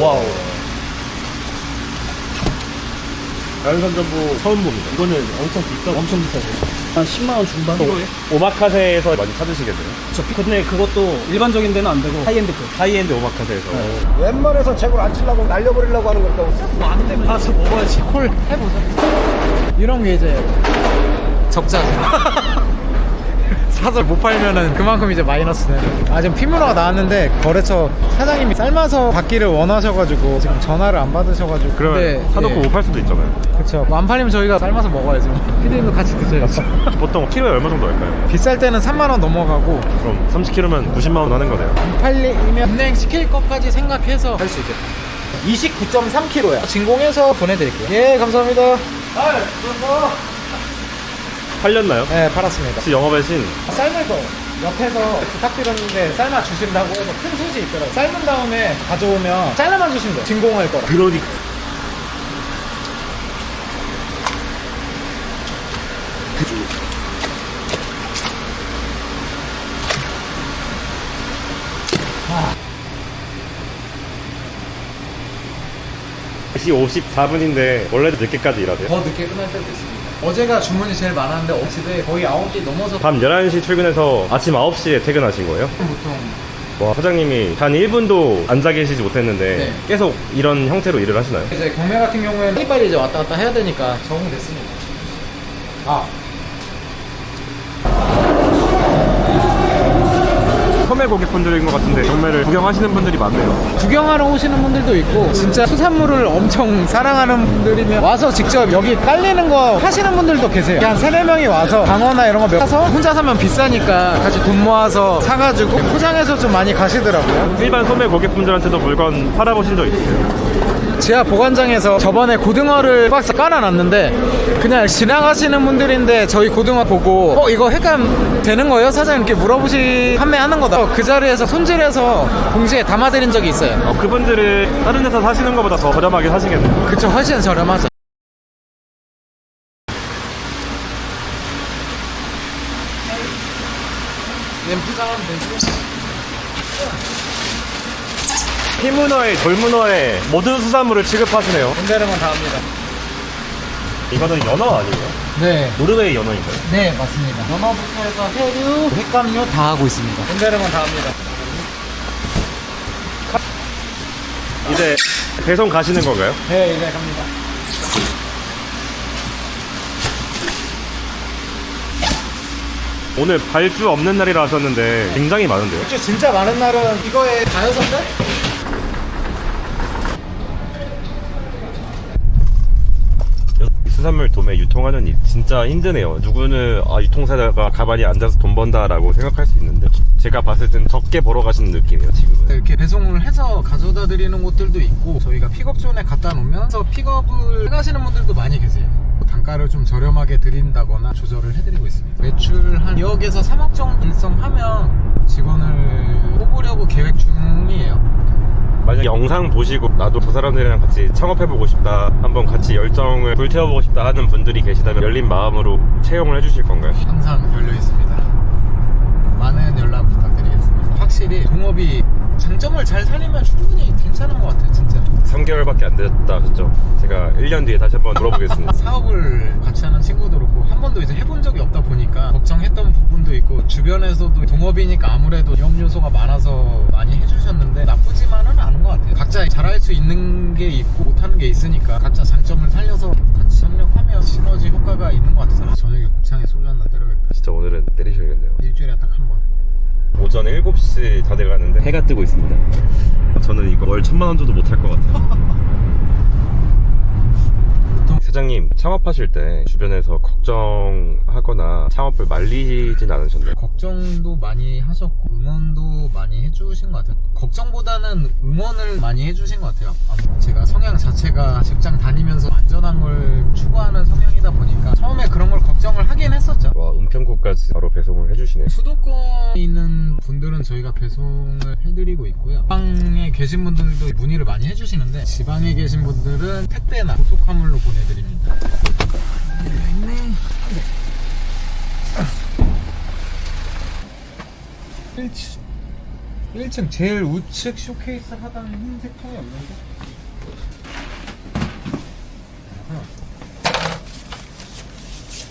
와우. 자연산 전부 처음 봅니다. 이거는 엄청 비싸. 엄청 비싸죠. 한 10만 원 중반. 오마카세에서 많이 찾으시겠네요. 저 근데 그것도 일반적인 데는 안 되고 하이엔드 급. 하이엔드 오마카세에서. 웬만해서 재고를 안 치려고 날려버리려고 하는 거니까 뭐안 되면 가서 먹어야지. 콜 해보자. 이런 게 이제 적자죠. 사서 못 팔면은 그만큼 이제 마이너스 되는. 아 지금 피문화가 나왔는데 거래처 사장님이 삶아서 받기를 원하셔가지고 지금 전화를 안 받으셔가지고. 그러면 근데, 사놓고 예, 못팔 수도 있잖아요. 그쵸. 뭐안 팔리면 저희가 삶아서 먹어야죠. 피디님도 같이 드셔야죠. 보통 키로에 얼마 정도 할까요? 비쌀 때는 3만 원 넘어가고 그럼 30kg면 90만 원 하는 거네요. 안 팔리면 운행 시킬 것까지 생각해서 할 수 있겠다. 29.3kg야. 진공해서 보내드릴게요. 예, 감사합니다. 팔렸나요? 네, 팔았습니다. 혹시 영업의 신 삶을 거 옆에서 부탁드렸는데 삶아 주신다고 해서 큰 솥이 있더라고요. 삶은 다음에 가져오면 잘라만 주신 거예요. 진공할 거라. 그러니까 시 54분인데 원래도 늦게까지 일하세요? 더 늦게 끝날 때도 있습니다. 어제가 주문이 제일 많았는데 어제도 거의 9시 넘어서 밤 11시 출근해서 아침 9시에 퇴근하신 거예요? 보통 와 사장님이 단 1분도 앉아 계시지 못했는데 네. 계속 이런 형태로 일을 하시나요? 이제 경매 같은 경우에는 빨리빨리 이제 왔다 갔다 해야 되니까 적응됐습니다. 아, 소매 고객분들인 것 같은데 경매를 구경하시는 분들이 많네요. 구경하러 오시는 분들도 있고 진짜 수산물을 엄청 사랑하는 분들이면 와서 직접 여기 깔리는 거 하시는 분들도 계세요. 한 세네 명이 와서 방어나 이런 거 사서 혼자 사면 비싸니까 같이 돈 모아서 사가지고 포장해서 좀 많이 가시더라고요. 일반 소매 고객분들한테도 물건 팔아보신 적 있으세요? 지하 보관장에서 저번에 고등어를 박스 깔아놨는데 그냥 지나가시는 분들인데 저희 고등어 보고 어 이거 횟감 되는 거예요? 사장님 이렇게 물어보시 판매하는 거다. 그 자리에서 손질해서 봉지에 담아드린 적이 있어요. 어, 그분들을 다른 데서 사시는 것보다 더 저렴하게 사시겠네요. 그쵸 훨씬 저렴하죠. 포장하면 되지 피문어에 돌문어에 모든 수산물을 취급하시네요 본대로만 다 합니다 이거는 연어 아니에요? 네 노르웨이 연어인가요? 네 맞습니다 연어부터 해서 해류 횟감류 다 하고 있습니다 본대로만 다 합니다 이제 배송 가시는 건가요? 네 이제 갑니다 오늘 발주 없는 날이라 하셨는데 굉장히 많은데요? 저 진짜 많은 날은 이거에 다여섯 대? 이 수산물 도매 유통하는 일 진짜 힘드네요. 누구는 아, 유통사가 가만히 앉아서 돈 번다라고 생각할 수 있는데 제가 봤을 땐 적게 벌어 가시는 느낌이에요 지금은. 이렇게 배송을 해서 가져다 드리는 곳들도 있고 저희가 픽업존에 갖다 놓으면 서 픽업을 해가시는 분들도 많이 계세요 단가를 좀 저렴하게 드린다거나 조절을 해드리고 있습니다 매출 한 2억에서 3억 정도 일성하면 직원을 뽑으려고 계획 중이에요 영상 보시고 나도 저 사람들이랑 같이 창업해보고 싶다 한번 같이 열정을 불태워보고 싶다 하는 분들이 계시다면 열린 마음으로 채용을 해주실 건가요? 항상 열려 있습니다 많은 연락 부탁드리겠습니다 확실히 동업이 장점을 잘 살리면 충분히 괜찮은 것 같아요 진짜 3개월밖에 안 됐다 하셨죠? 제가 1년 뒤에 다시 한번 물어보겠습니다. 사업을 같이 하는 친구도 그렇고 한 번도 이제 해본 적이 없다 보니까 걱정했던 부분도 있고 주변에서도 동업이니까 아무래도 위험 요소가 많아서 많이 해주셨는데 나쁘지만은 않은 것 같아요 각자 잘할 수 있는 게 있고 못하는 게 있으니까 각자 장점을 살려서 같이 협력하면 시너지 효과가 있는 것 같아서 저녁에 곱창에 소주 한잔 때려야겠다 진짜 오늘은 때리셔야겠네요. 일주일에 딱 한 번 오전 7시 다 돼가는데 해가 뜨고 있습니다. 저는 이거 월 천만 원 정도 못할 것 같아요. 사장님 창업하실 때 주변에서 걱정하거나 창업을 말리진 않으셨나요? 걱정도 많이 하셨고 응원도 많이 해주신 것 같아요 걱정보다는 응원을 많이 해주신 것 같아요 제가 성향 자체가 직장 다니면서 안전한 걸 추구하는 성향이다 보니까 처음에 그런 걸 걱정을 하긴 했었죠 와 은평구까지 바로 배송을 해주시네. 수도권에 있는 분들은 저희가 배송을 해드리고 있고요 지방에 계신 분들도 문의를 많이 해주시는데 지방에 계신 분들은 택배나 고속화물로 보내드립니다 있네 1층 제일 우측 쇼케이스 하단에 흰색 통이 없는데?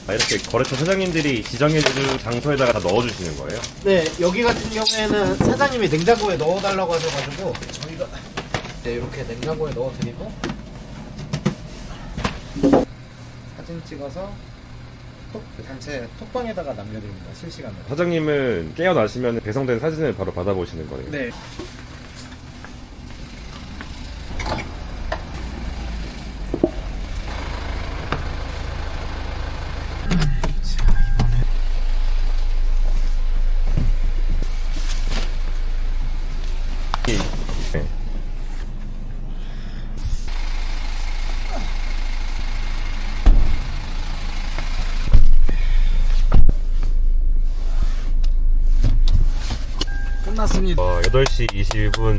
아, 이렇게 거래처 사장님들이 지정해주는 장소에다가 다 넣어주시는 거예요? 네, 여기 같은 경우에는 사장님이 냉장고에 넣어달라고 하셔가지고 저희가 네, 이렇게 냉장고에 넣어드리고 사진 찍어서 톡, 그 단체 톡방에다가 남겨드립니다. 실시간으로. 사장님은 깨어나시면 배송된 사진을 바로 받아보시는 거예요? 네. 네. 끝났습니다. 어, 8시 21분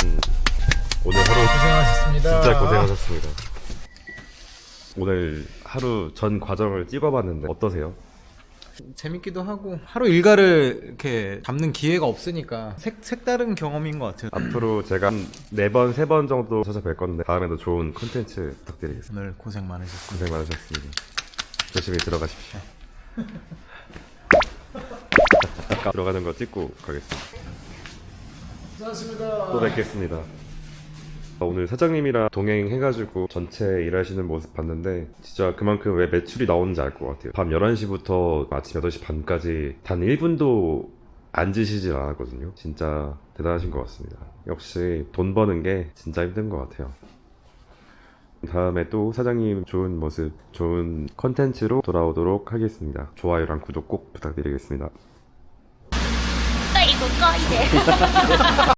오늘 하루 고생하셨습니다. 진짜 고생하셨습니다. 오늘 하루 전 과정을 찍어봤는데 어떠세요? 재밌기도 하고 하루 일과를 이렇게 잡는 기회가 없으니까 색, 색다른 경험인 것 같아요. 앞으로 제가 한 4번, 3번 정도 찾아뵐 건데 다음에도 좋은 콘텐츠 부탁드리겠습니다. 오늘 고생 많으셨습니다. 고생 많으셨습니다. 조심히 들어가십시오. 들어가는 거 찍고 가겠습니다. 고맙습니다. 또 뵙겠습니다. 아, 오늘 사장님이랑 동행해가지고 전체 일하시는 모습 봤는데 진짜 그만큼 왜 매출이 나오는지 알 것 같아요. 밤 11시부터 아침 8시 반까지 단 1분도 앉으시질 않았거든요. 진짜 대단하신 것 같습니다. 역시 돈 버는 게 진짜 힘든 것 같아요. 다음에 또 사장님 좋은 모습, 좋은 컨텐츠로 돌아오도록 하겠습니다. 좋아요랑 구독 꼭 부탁드리겠습니다. 이거 꺼 이제.